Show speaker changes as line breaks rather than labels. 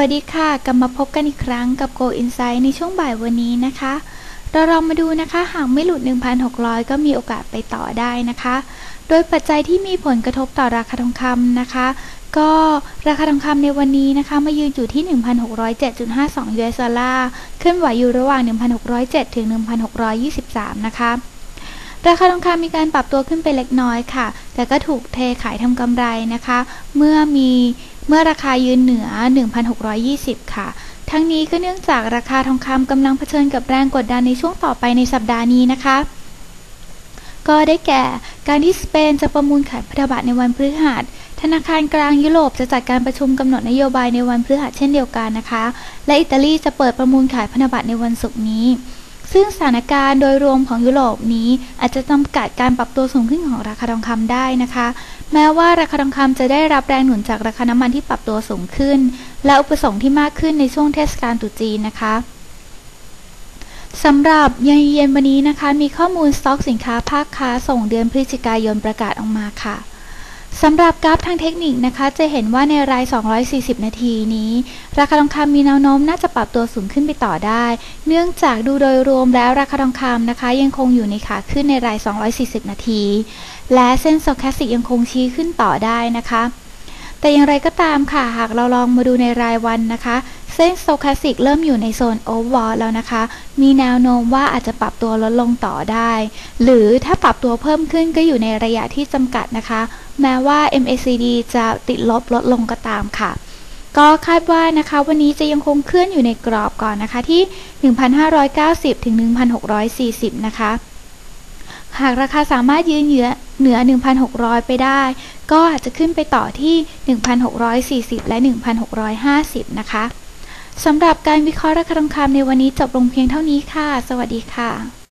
วัสดีค่ะ กลับมาพบกันอีกครั้งกับ Go Insight ในช่วงบ่ายวันนี้นะคะ เราลองมาดูนะคะ หากไม่หลุด 1,600 ก็มีโอกาสไปต่อได้นะคะ โดยปัจจัยที่มีผลกระทบต่อราคาทองคำนะคะ ก็ราคาทองคำในวันนี้นะคะ มายืนอยู่ที่ 1,607.52 US ดอลลาร์เคลื่อนไหวอยู่ระหว่าง 1,607 ถึง 1,623 นะคะราคาทองคำมีการปรับตัวขึ้นไปเล็กน้อยค่ะ แต่ก็ถูกเทขายทำกำไรนะคะ เมื่อมี เมื่อราคายืนเหนือ 1,620 ค่ะ ทั้งนี้ก็เนื่องจากราคาทองคำกำลังเผชิญกับแรงกดดันในช่วงต่อไปในสัปดาห์นี้นะคะ ก็ได้แก่การที่สเปนจะประมูลขายพันธบัตรในวันพฤหัสธนาคารกลางยุโรปจะจัดการประชุมกำหนดนโยบายในวันพฤหัสเช่นเดียวกันนะคะ และอิตาลีจะเปิดประมูลขายพันธบัตรในวันศุกร์นี้ ซึ่งสถานการณ์โดยรวมของยุโรปนี้อาจจะจำกัดการปรับตัวสูงขึ้นของราคาทองคำได้นะคะ แม้ว่าราคาทองคำจะได้รับแรงหนุนจากราคาน้ำมันที่ปรับตัวสูงขึ้น และอุปสงค์ที่มากขึ้นในช่วงเทศกาลตรุษจีนนะคะสำหรับเย็นเย็นวันนี้นะคะ มีข้อมูลสต็อกสินค้าภาคค้าส่งเดือนพฤศจิกายนประกาศออกมาค่ะ สำหรับกราฟทางเทคนิคนะคะ จะเห็นว่าในราย 240 นาทีนี้ ราคาทองคำมีแนวโน้มน่าจะปรับตัวสูงขึ้นไปต่อได้ เนื่องจากดูโดยรวมแล้วราคาทองคำนะคะ ยังคงอยู่ในขาขึ้นในราย 240 นาที และเส้นโซแคสติกยังคงชี้ขึ้นต่อได้นะคะ แต่อย่างไรก็ตามค่ะ หากเราลองมาดูในรายวันนะคะ เส้นโซคาสิกเริ่มอยู่ในโซนโอเวอร์แล้วนะคะ มีแนวโน้มว่าอาจจะปรับตัวลดลงต่อได้ หรือถ้าปรับตัวเพิ่มขึ้นก็อยู่ในระยะที่จำกัดนะคะ แม้ว่า MACD จะติดลบลดลงก็ตามค่ะ ก็คาดว่านะคะวันนี้จะยังคงเคลื่อนอยู่ในกรอบก่อนนะคะที่ 1,590 ถึง 1,640 นะคะ หากราคาสามารถยืนเหนือเหนือ 1,600 ไปได้ ก็อาจจะขึ้นไปต่อที่ 1,640 และ 1,650 นะคะ สำหรับการวิเคราะห์ราคาทองคำในวันนี้จบลงเพียงเท่านี้ค่ะ สวัสดีค่ะ